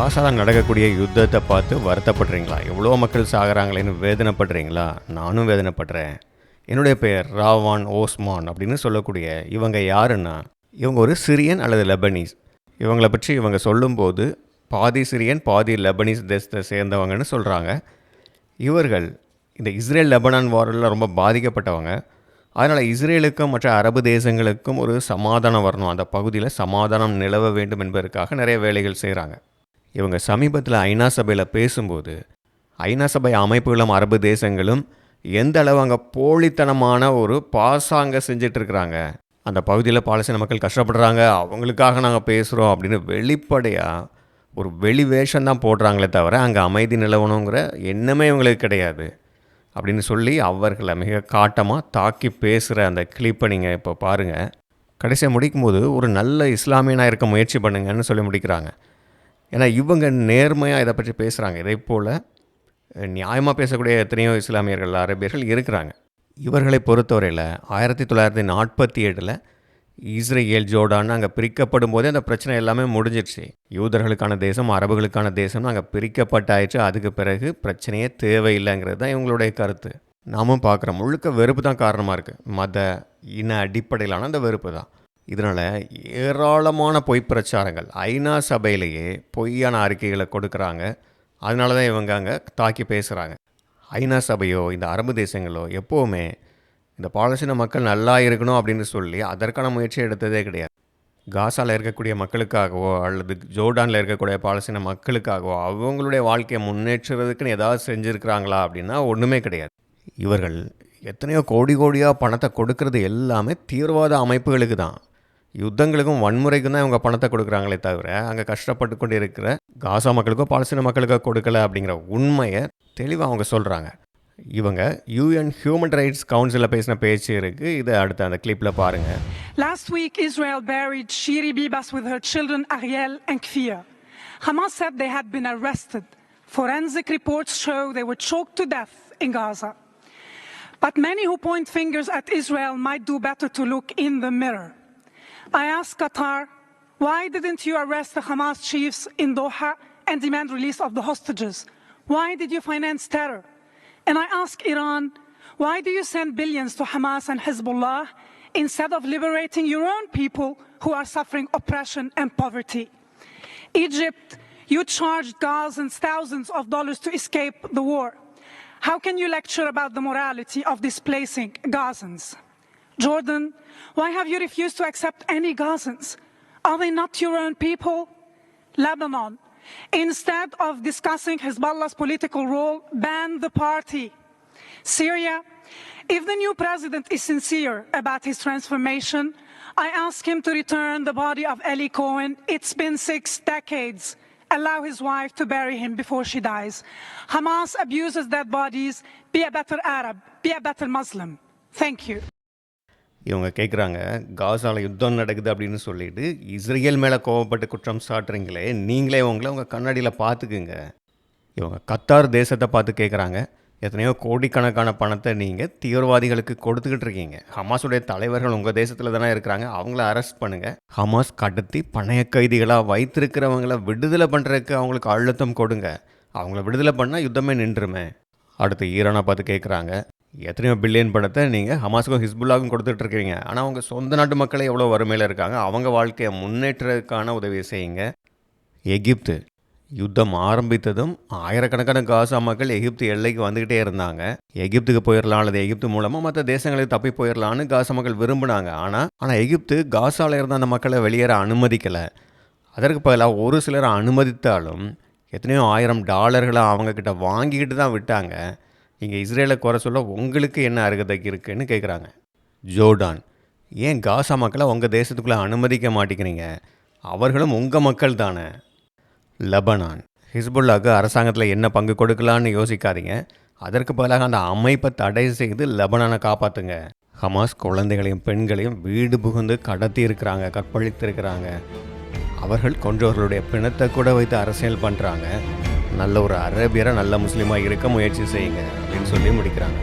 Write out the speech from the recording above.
காசால நடக்கக்கூடிய யுத்தத்தை பார்த்து வருத்தப்படுறீங்களா? எவ்வளோ மக்கள் சாகிறாங்களேன்னு வேதனைப்படுறீங்களா? நானும் வேதனைப்படுறேன். என்னுடைய பெயர் ராவான் ஓஸ்மான் அப்படின்னு சொல்லக்கூடிய இவங்க யாருன்னா இவங்க ஒரு சிரியன் அல்லது லெபனீஸ். இவங்களை பற்றி இவங்க சொல்லும்போது பாதி சிரியன் பாதி லெபனீஸ் தேசத்தை சேர்ந்தவங்கன்னு சொல்கிறாங்க இவர்கள் இந்த இஸ்ரேல் லெபனான் வாரில் ரொம்ப பாதிக்கப்பட்டவங்க. அதனால் இஸ்ரேலுக்கும் மற்ற அரபு தேசங்களுக்கும் ஒரு சமாதானம் வரணும். அந்த பகுதியில் சமாதானம் நிலவ வேண்டும் என்பதற்காக நிறைய வேலைகள் செய்கிறாங்க இவங்க சமீபத்தில் ஐநா சபையில் பேசும்போது ஐநா சபை அமைப்புகளும் அரபு தேசங்களும் எந்த அளவு அங்கே போலித்தனமான ஒரு பாசாங்க செஞ்சிட்ருக்கிறாங்க. அந்த பகுதியில் பாலஸ்தீன மக்கள் கஷ்டப்படுறாங்க அவங்களுக்காக நாங்கள் பேசுகிறோம் அப்படின்னு வெளிப்படையாக ஒரு வெளி வேஷம் தான் போடுறாங்களே தவிர அங்கே அமைதி நிலவணுங்கிற எண்ணமே இவங்களுக்கு கிடையாது. அப்படின்னு சொல்லி அவர்களை மிக காட்டமாக தாக்கி பேசுகிற அந்த கிளிப்பை நீங்கள் இப்போ பாருங்கள் கடைசியாக முடிக்கும்போது ஒரு நல்ல இஸ்லாமியனாக இருக்க முயற்சி பண்ணுங்கன்னு சொல்லி முடிக்கிறாங்க. ஏன்னா இவங்க நேர்மையாக இதை பற்றி பேசுகிறாங்க இதை போல் நியாயமாக பேசக்கூடிய எத்தனையோ இஸ்லாமியர்கள் அரபியர்கள் இருக்கிறாங்க. இவர்களை பொறுத்தவரையில் ஆயிரத்தி தொள்ளாயிரத்தி நாற்பத்தி ஏழில் இஸ்ரேல் ஜோர்டான் அங்கே பிரிக்கப்படும் போதே அந்த பிரச்சனை எல்லாமே முடிஞ்சிருச்சு. யூதர்களுக்கான தேசம் அரபுகளுக்கான தேசம்னு அங்கே பிரிக்கப்பட்டாயிடுச்சு அதுக்கு பிறகு பிரச்சனையே தேவையில்லைங்கிறது தான் இவங்களுடைய கருத்து. நாமும் பார்க்குறோம். முழுக்க வெறுப்பு தான் காரணமாக இருக்குது மத இன அடிப்படையிலான அந்த வெறுப்பு தான். இதனால் ஏராளமான பொய் பிரச்சாரங்கள். ஐநா சபையிலேயே பொய்யான அறிக்கைகளை கொடுக்குறாங்க. அதனால தான் இவங்க அங்கே தாக்கி பேசுகிறாங்க ஐநா சபையோ இந்த அரபு தேசங்களோ எப்போவுமே இந்த பாலஸ்தீன மக்கள் நல்லா இருக்கணும் அப்படின்னு சொல்லி அதற்கான முயற்சி எடுத்ததே கிடையாது. காசாவில் இருக்கக்கூடிய மக்களுக்காகவோ அல்லது ஜோர்டானில் இருக்கக்கூடிய பாலஸ்தீன மக்களுக்காகவோ அவங்களுடைய வாழ்க்கையை முன்னேற்றுறதுக்குன்னு ஏதாவது செஞ்சுருக்கிறாங்களா அப்படின்னா ஒன்றுமே கிடையாது. இவர்கள் எத்தனையோ கோடி கோடியாக பணத்தை கொடுக்கறது எல்லாமே தீவிரவாத அமைப்புகளுக்கு தான். யுத்தங்களுக்கும் வன்முறைக்கும் தான் இவங்க பணத்தை கொடுக்குறாங்களே தவிர அங்கே கஷ்டப்பட்டு கொண்டு இருக்கிற காசா மக்களுக்கோ பாலஸ்தீன மக்களுக்கோ கொடுக்கல அப்படிங்கிற உண்மையை தெளிவாக அவங்க சொல்கிறாங்க இவங்க யூஎன் ஹியூமன் ரைட்ஸ் கவுன்சிலில் பேசின பேச்சு இருக்குது இதை அடுத்த அந்த கிளிப்பில் பாருங்கள் Last week, Israel buried Shiri Bibas with her children Ariel and Kfir. Hamas said they had been arrested. Forensic reports show they were choked to death in Gaza. But many who point fingers at Israel might do better to look in the mirror. I ask Qatar, why didn't you arrest the Hamas chiefs in Doha and demand release of the hostages? Why did you finance terror? And I ask Iran, why do you send billions to Hamas and Hezbollah instead of liberating your own people who are suffering oppression and poverty? Egypt, you charged Gazans thousands of dollars to escape the war. How can you lecture about the morality of displacing Gazans? Jordan, why have you refused to accept any Gazans? Are they not your own people? Lebanon, instead of discussing Hezbollah's political role, ban the party. Syria, if the new president is sincere about his transformation, I ask him to return the body of Eli Cohen. It's been six decades. Allow his wife to bury him before she dies. Hamas abuses dead bodies. Be a better Arab. Be a better Muslim. Thank you. இவங்க கேட்குறாங்க காசாவில் யுத்தம் நடக்குது அப்படின்னு சொல்லிட்டு Israel மேலே கோவப்பட்டு குற்றம் சாட்டுறீங்களே நீங்களே உங்களை உங்கள் கண்ணாடியில் பார்த்துக்குங்க இவங்க கத்தார் தேசத்தை பார்த்து கேட்குறாங்க எத்தனையோ கோடிக்கணக்கான பணத்தை நீங்கள் தீவிரவாதிகளுக்கு கொடுத்துக்கிட்டு இருக்கீங்க. ஹமாஸுடைய தலைவர்கள் உங்கள் தேசத்தில் தானே இருக்கிறாங்க அவங்கள அரெஸ்ட் பண்ணுங்கள் ஹமாஸ் கடத்தி பணைய கைதிகளாக வைத்திருக்கிறவங்கள விடுதலை பண்ணுறதுக்கு அவங்களுக்கு அழுத்தம் கொடுங்க. அவங்கள விடுதலை பண்ணால் யுத்தமே நின்றுமே. அடுத்து ஈரானை பார்த்து கேட்குறாங்க எத்தனையோ பில்லியன் பணத்தை நீங்கள் ஹமாஸுக்கும் ஹிஸ்புல்லாவுக்கும் கொடுத்துட்ருக்கீங்க ஆனால் அவங்க சொந்த நாட்டு மக்களே எவ்வளோ வறுமையில் இருக்காங்க? அவங்க வாழ்க்கையை முன்னேற்றதுக்கான உதவி செய்யுங்க. எகிப்து யுத்தம் ஆரம்பித்ததும் ஆயிரக்கணக்கான காசா மக்கள் எகிப்து எல்லைக்கு வந்துக்கிட்டே இருந்தாங்க. எகிப்துக்கு போயிடலாம் அல்லது எகிப்து மூலமாக மற்ற தேசங்களுக்கு தப்பி போயிடலான்னு காசா மக்கள் விரும்பினாங்க. ஆனால் ஆனால் எகிப்து காசாவில் இருந்த அந்த மக்களை வெளியேற அனுமதிக்கலை. அதற்கு பதிலாக ஒரு சிலரை அனுமதித்தாலும் எத்தனையோ ஆயிரம் டாலர்களை அவங்கக்கிட்ட வாங்கிக்கிட்டு தான் விட்டாங்க. இங்கே இஸ்ரேலை குறை சொல்ல உங்களுக்கு என்ன அருகதைக்கு இருக்குன்னு கேட்குறாங்க ஜோர்டான் ஏன் காசா மக்களை உங்கள் தேசத்துக்குள்ளே அனுமதிக்க மாட்டேங்கிறீங்க? அவர்களும் உங்கள் மக்கள் தானே. லெபனான் ஹிஸ்புல்லாவுக்கு அரசாங்கத்தில் என்ன பங்கு கொடுக்கலான்னு யோசிக்காதீங்க. அதற்கு பதிலாக அந்த அமைப்பை தடை செய்து லெபனானை காப்பாற்றுங்க ஹமாஸ் குழந்தைகளையும் பெண்களையும் வீடு புகுந்து கடத்தி இருக்கிறாங்க கற்பழித்து இருக்கிறாங்க. அவர்கள் கொன்றவர்களுடைய பிணத்தை கூட வைத்து அரசியல் பண்ணுறாங்க நல்ல ஒரு அரேபியராக நல்ல முஸ்லீமாக இருக்க முயற்சி செய்யுங்க அப்படின்னு சொல்லி முடிக்கிறாங்க.